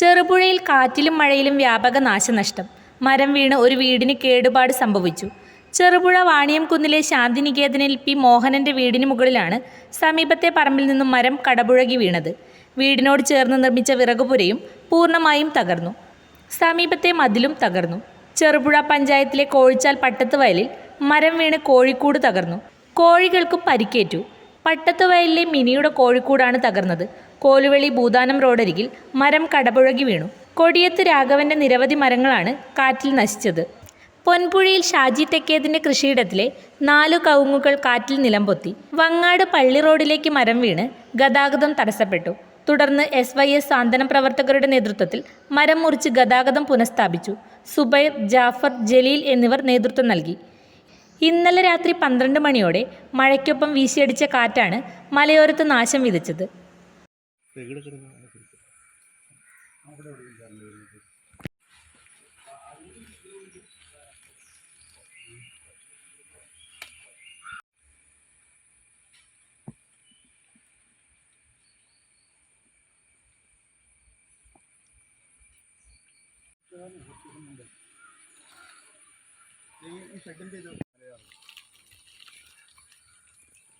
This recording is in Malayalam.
ചെറുപുഴയിൽ കാറ്റിലും മഴയിലും വ്യാപക നാശനഷ്ടം. മരം വീണ് ഒരു വീടിന് കേടുപാട് സംഭവിച്ചു. ചെറുപുഴ വാണിയംകുന്നിലെ ശാന്തിനികേതനിൽ പി മോഹനന്റെ വീടിന് മുകളിലാണ് സമീപത്തെ പറമ്പിൽ നിന്നും മരം കടപുഴകി വീണത്. വീടിനോട് ചേർന്ന് നിർമ്മിച്ച വിറകുപുരയും പൂർണമായും തകർന്നു. സമീപത്തെ മതിലും തകർന്നു. ചെറുപുഴ പഞ്ചായത്തിലെ കോഴിച്ചാൽ പട്ടത്ത് വയലിൽ മരം വീണ് കോഴിക്കൂട് തകർന്നു. കോഴികൾക്കും പരിക്കേറ്റു. പട്ടത്ത് വയലിലെ മിനിയുടെ കോഴിക്കൂടാണ് തകർന്നത്. കോലുവെളി ഭൂതാനം റോഡരികിൽ മരം കടപുഴകി വീണു. കൊടിയത്ത് രാഘവന്റെ നിരവധി മരങ്ങളാണ് കാറ്റിൽ നശിച്ചത്. പൊൻപുഴയിൽ ഷാജി തെക്കേതിന്റെ കൃഷിയിടത്തിലെ നാലു കവുങ്ങുകൾ കാറ്റിൽ നിലംപൊത്തി. വങ്ങാട് പള്ളി റോഡിലേക്ക് മരം വീണ് ഗതാഗതം തടസ്സപ്പെട്ടു. തുടർന്ന് എസ് വൈ എസ് സാന്ത്വന പ്രവർത്തകരുടെ നേതൃത്വത്തിൽ മരം മുറിച്ച് ഗതാഗതം പുനഃസ്ഥാപിച്ചു. സുബൈർ ജാഫർ ജലീൽ എന്നിവർ നേതൃത്വം നൽകി. ഇന്നലെ രാത്രി പന്ത്രണ്ട് മണിയോടെ മഴയ്ക്കൊപ്പം വീശിയടിച്ച കാറ്റാണ് മലയോരത്ത് നാശം വിതച്ചത്. ഈ ഷെഡിന്റെ ഇത്